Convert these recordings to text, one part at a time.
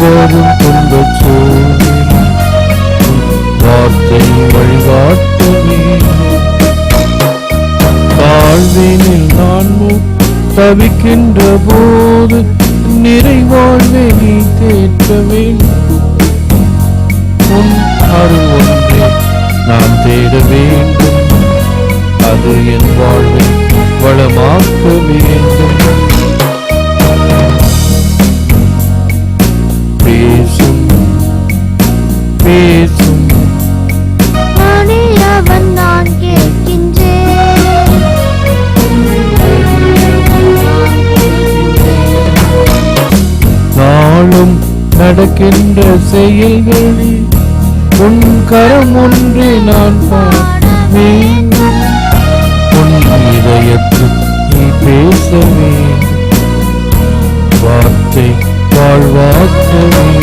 வரும் துன்பச் சூழ்நிலை வார்த்தை வழிகாட்ட வேண்டும் நான் தவிக்கின்ற போது நிறைவாழ்வே நீ தேற்ற வேண்டும். உன் அருள் ஒன்றே நான் தேட வேண்டும். அது என் வாழ்வை வளமாக்க வேண்டும். பேசும். அணியவன் நான் கேட்கின்றேன் நாளும் நடக்கின்ற செயல்களில் உன் கரம் ஒன்று நான் பாட உன் இதயத்தில் நீ பேசவே. வார்த்தை வாழ்வாக்கவே.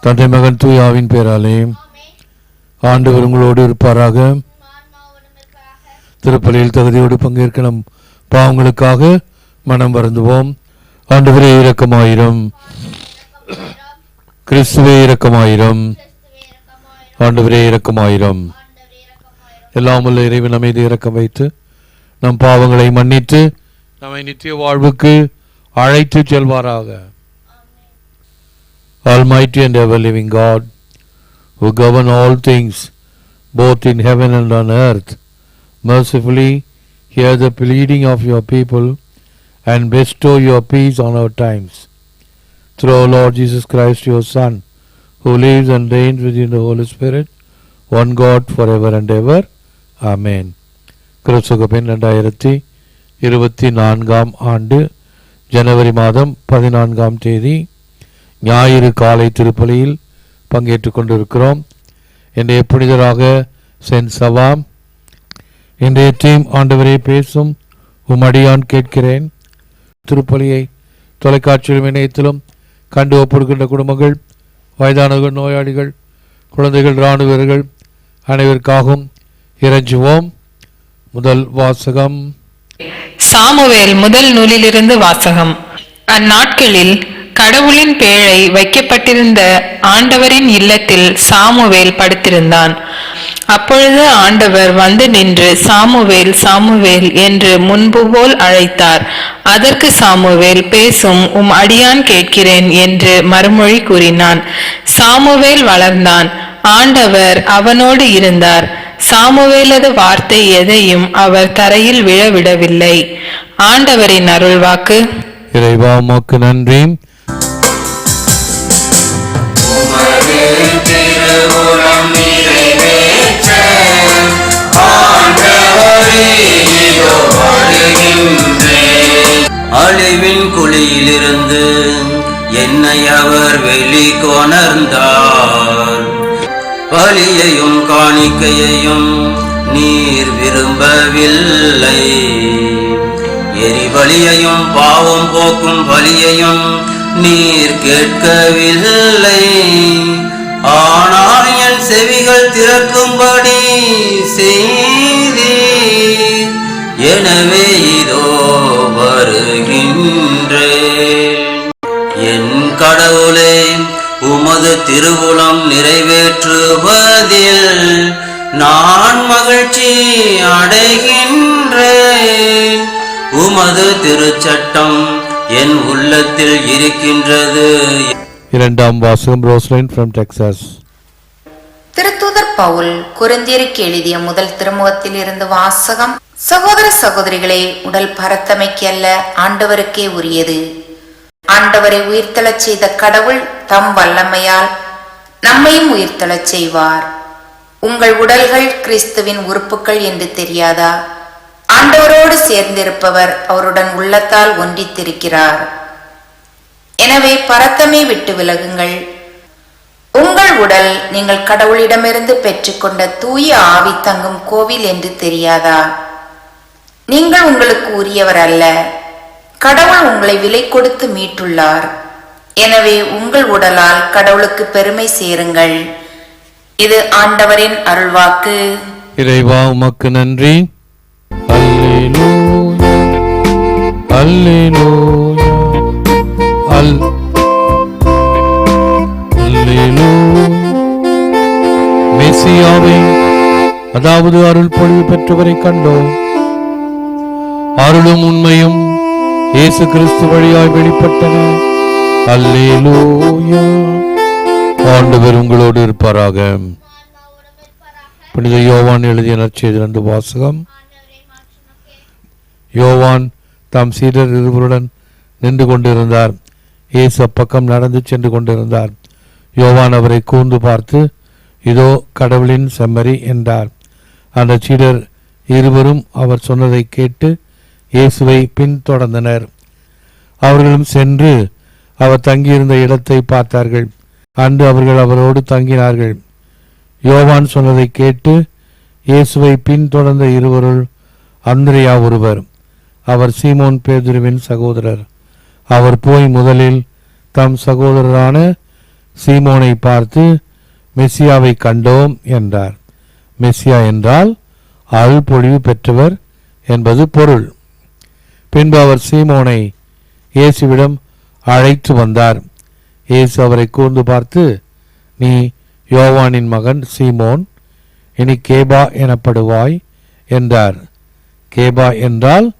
தந்தை மகன் தூயாவின் பேராலே ஆண்டவர் உங்களோடு இருப்பாராக. திருப்பலியில் தகுதியோடு பங்கேற்க நம் பாவங்களுக்காக மனம் வருந்துவோம். ஆண்டவரே இரக்கமாயிரம். கிறிஸ்துவே இரக்கமாயிரம். ஆண்டவரே இரக்கமாயிரம். எல்லாம் உள்ள இறைவன் அமைதி இறக்கம் வைத்து நம் பாவங்களை மன்னித்து நம்மை நித்திய வாழ்வுக்கு அழைத்து செல்வாராக. Almighty and ever living God, who govern all things, both in heaven and on earth, mercifully hear the pleading of your people and bestow your peace on our times. Through our Lord Jesus Christ, your Son, who lives and reigns within the Holy Spirit, one God forever and ever. Amen. கிறிஸ்துகபின் ரெண்டாயிரத்தி இருபத்தி நான்காம் ஆண்டு ஜனவரி மாதம் பதினான்காம் தேதி ஞாயிறு காலை திருப்பலியில் பங்கேற்றுக் கொண்டிருக்கிறோம். இன்றைய புனிதராக சென் சவாம் இன்றைய டீம் ஆண்டவரே பேசும் உமடியான் கேட்கிறேன். திருப்பலியை தொலைக்காட்சியிலும் இணையத்திலும் கண்டு ஒப்படுகின்ற குடும்பங்கள் வயதானவர்கள் நோயாளிகள் குழந்தைகள் இராணுவ வீரர்கள் அனைவருக்காகவும் இறைஞ்சுவோம். முதல் வாசகம். சாமுவேல் முதல் நூலிலிருந்து வாசகம். அந்நாட்களில் கடவுளின் பேழை வைக்கப்பட்டிருந்த ஆண்டவரின் இல்லத்தில் சாமுவேல் படுத்திருந்தான். அப்பொழுது ஆண்டவர் வந்து நின்று சாமுவேல் சாமுவேல் என்று முன்பு போல் அழைத்தார். அதற்கு சாமுவேல் பேசும் உம் அடியான் கேட்கிறேன் என்று மறுமொழி கூறினான். சாமுவேல் வளர்ந்தான். ஆண்டவர் அவனோடு இருந்தார். சாமுவேலது வார்த்தை எதையும் அவர் தரையில் விழவிடவில்லை. ஆண்டவரின் அருள்வாக்கு. இறைவா உமக்கு நன்றி. அழிவின் குழியிலிருந்து என்னை அவர் வெளி கொணர்ந்தார். பலியையும் காணிக்கையையும் நீர் விரும்பவில்லை. எரிபலியையும் பாவம் போக்கும் பலியையும் நீர் கேட்கவில்லை. ஆனால் என் செவிகள் திறக்கும்படி செய்தீர் எனவே இதோ வருகின்றேன் என் கடவுளே உமது திருவுளம் நிறைவேற்றுவதில் நான் மகிழ்ச்சி அடைகின்றேன். உமது திருச்சட்டம் என் உள்ளத்தில் இருக்கின்றது. இரண்டாம் வாசகம் ரோஸ்லைன் ஃப்ரம் டெக்சாஸ் பவுல் குருந்தியருக்கு எழுதிய முதல் திருமுகத்தில் இருந்து வாசகம் சகோதர சகோதரிகளே உடல் பரத்தமைக்கு அல்ல ஆண்டவருக்கே உரியது. ஆண்டவரை உயிர்த்தெழச் செய்த கடவுள் தம் வல்லமையால் நம்மையும் உயிர்த்தெழச் செய்வார். உங்கள் உடல்கள் கிறிஸ்துவின் உறுப்புகள் என்று தெரியாதா? ஆண்டவரோடு சேர்ந்திருப்பவர் அவருடன் உள்ளத்தால் ஒன்றித்திருக்கிறார். எனவே பரத்தமை விட்டு விலகுங்கள். உங்கள் உடல் நீங்கள் கடவுளிடமிருந்து பெற்றுக்கொண்ட தூய ஆவி தங்கும் கோவில் என்று தெரியாதா? நீங்கள் உங்களுக்கு உரியவர் அல்ல. கடவுள் உங்களை விலை கொடுத்து மீட்டுள்ளார். எனவே உங்கள் உடலால் கடவுளுக்கு பெருமை சேருங்கள். இது ஆண்டவரின் அருள்வாக்கு. இறைவா உமக்கு நன்றி. அல்லேலூயா. அல்லேலூயா. அதாவது அருள் பொழிவு பெற்றவரை கண்டோம். அருளும் உண்மையும் இயேசு கிறிஸ்து வழியாய் வெளிப்பட்டன. அல்லேலூயா. ஆண்டவர் உங்களோடு இருப்பாராக. புனித யோவான் எழுதிய நற்செய்திலிருந்து வாசகம். யோவான் தாம் சீடர் இருவருடன் நின்று கொண்டிருந்தார். இயேசு அப்பக்கம் நடந்து சென்று கொண்டிருந்தார். யோவான் அவரை கூர்ந்து பார்த்து இதோ கடவுளின் செம்மறி என்றார். அந்த சீடர் இருவரும் அவர் சொன்னதை கேட்டு இயேசுவை பின்தொடர்ந்தனர். அவர்களும் சென்று அவர் தங்கியிருந்த இடத்தை பார்த்தார்கள். அன்று அவர்கள் அவரோடு தங்கினார்கள். யோவான் சொன்னதை கேட்டு இயேசுவை பின்தொடர்ந்த இருவருள் அந்திரியா ஒருவர் அவர் சீமோன் பேதுருவின் சகோதரர். அவர் போய் முதலில் தம் சகோதரரான சீமோனை பார்த்து மெஸ்ஸியாவை கண்டோம் என்றார். மெஸ்ஸியா என்றால் அருள்பொழிவு பெற்றவர் என்பது பொருள். பின்பு அவர் சீமோனை இயேசுவிடம் அழைத்து வந்தார். இயேசு அவரை கூர்ந்து பார்த்து நீ யோவானின் மகன் சீமோன் இனி கேபா எனப்படுவாய் என்றார். கேபா என்றால்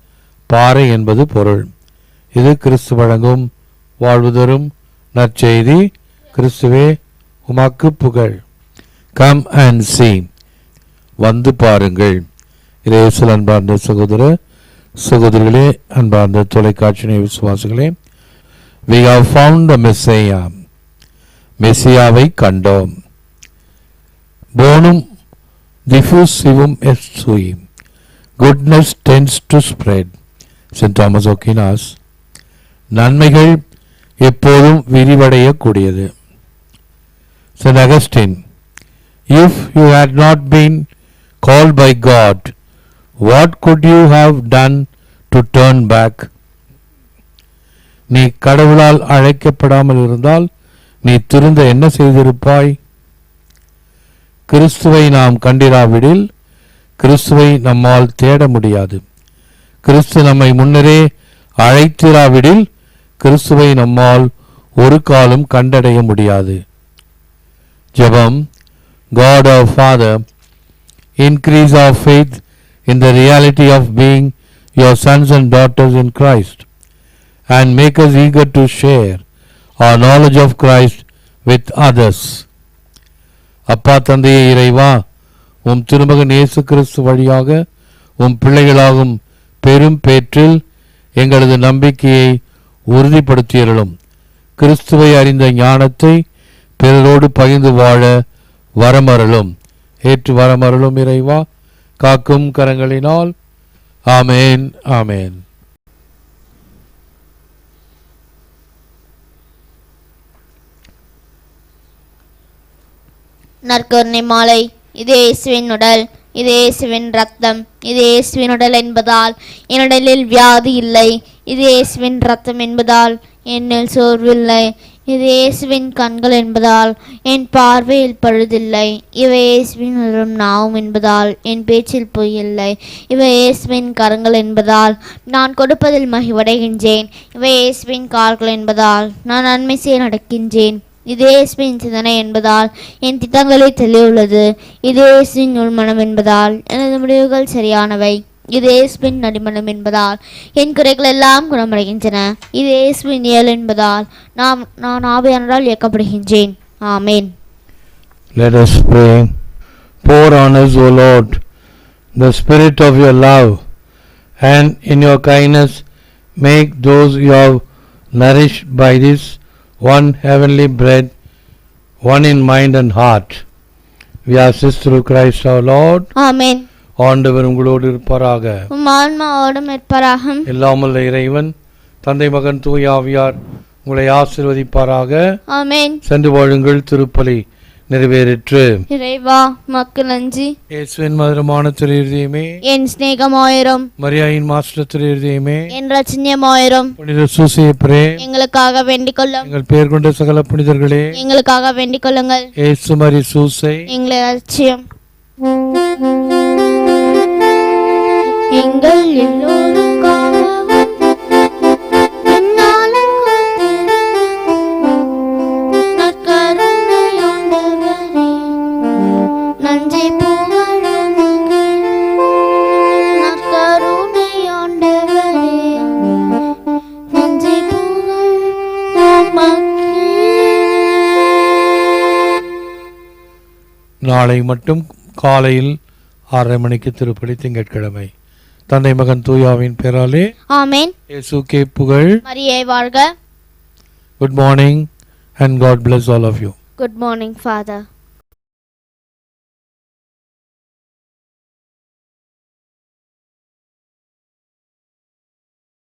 பாறை என்பது பொருள். இது கிறிஸ்து வழங்கும் வாழ்வு தரும் நற்செய்தி கிறிஸ்துவே உமாக்கு புகழ். Come and see. வந்து பாருங்கள். இயேசுவில் அன்பார்ந்த சகோதர சகோதரிகளே அன்பார்ந்த தொலைக்காட்சி விசுவாசிகளே வி ஹவ் ஃபவுண்ட் மெஸ்ஸையா மெஸ்ஸியாவை கண்டோம். போனும் diffusivum எஸ் sui. Goodness tends to spread saint Thomas Aquinas நன்மைகள் எப்போதும் விரிவடையக்கூடியது. Saint Augustine if you had not been called by God what could you have done to turn back? நீ கடவுளால் அழைக்கப்படாமல் இருந்தால் நீ திருந்த என்ன செய்திருப்பாய்? கிறிஸ்துவை நாம் கண்டிராவிடில் கிறிஸ்துவை நம்மால் தேட முடியாது. கிறிஸ்து நம்மை முன்னரே அழைத்திராவிடில் கிறிஸ்துவை நம்மால் ஒரு காலம் கண்டடைய முடியாது. ஜெபம் God of father increase our faith in the reality of being your sons and daughters in Christ and make us eager to share our knowledge of Christ with others. அப்பா தந்தையே இறைவா உம் திருமகன் இயேசு கிறிஸ்து வழியாக உம் பிள்ளைகளாகும் பெரும் பேற்றில் எங்களது நம்பிக்கையை உறுதிப்படுத்தியருளும் கிறிஸ்துவை அறிந்த ஞானத்தை பிறரோடு பகிர்ந்து வாழ வரமருளும் ஏற்று வரமருளும் இறைவா காக்கும் கரங்களினால். ஆமேன் ஆமேன். நற்கருணை மாலை. இது இயேசுவின் உடல் இது இயேசுவின் ரத்தம் இது இயேசுவின் உடல் என்பதால் என் உடலில் வியாதி இல்லை. இது இயேசுவின் ரத்தம் என்பதால் என்னில் சோர்வில்லை இது இயேசுவின் கண்கள் என்பதால் என் பார்வையில் பழுதில்லை. இவை இயேசுவின் வரும் நாவும் என்பதால் என் பேச்சில் பொய் இல்லை இவை இயேசுவின் கரங்கள் என்பதால் நான் கொடுப்பதில் மகிழ்வடைகின்றேன். இவை இயேசுவின் கால்கள் என்பதால் நான் நன்மை செய்ய நடக்கின்றேன். இது இயேசுவின் சிந்தனை என்பதால் என் திட்டங்களில் தெளிவுள்ளது. இது இயேசுவின் உள்மனம் என்பதால் எனது முடிவுகள் சரியானவை. இது இயேசுவின் நடிமனம் என்பதால் என் குறைகள் எல்லாம் குணமடைகின்றன இது இயேசுவின் இயல் என்பதால் நாம் நான் ஆவியானரால் இயக்கப்படுகின்றேன் ஆமேன் Let us pray. Pour on us, O Lord, the spirit of your love, and in your kindness make those you have nourished by this one heavenly bread, one in mind and heart. We assist through Christ our Lord. ஆமென் ஆண்டவர் உங்களோடு இருப்பாராக. உம் ஆன்மாவோடும் இருப்பராகும். எல்லாமல்ல இறைவன் தந்தை மகன் தூய ஆவியார் உங்களை ஆசிர்வதிப்பாராக. ஆமென். சென்று வாழுங்கள் திருப்பலி நிறைவேறிற்று. இறைவா மக்கள் நன்றி. இயேசுவின் மதுரமான திருதயமே என் சிநேகமாயிரும். மரியாயின் மாஸ்டர் திருதயமே என் ரச்சன்யமாயிரும் புனித சூசியப்பரே. எங்களுக்காக வேண்டிக் கொள்ளும் எங்கள் பேர் கொண்ட சகல புனிதர்களே. எங்களுக்காக வேண்டிக் கொள்ளுங்கள் இயேசு மரி சூசை. எங்களை லட்சியம் எங்கள் எல்லோருக்காகவும் நன்றி நாளை மட்டும் காலையில் ஆறரை மணிக்கு திருப்பதி திங்கட்கிழமை. தந்தை மகன் தூயாவின் பேராலே ஆமென். இயேசுக்கே புகழ் மரியை வாழ்க. Good morning and God bless all of you good morning father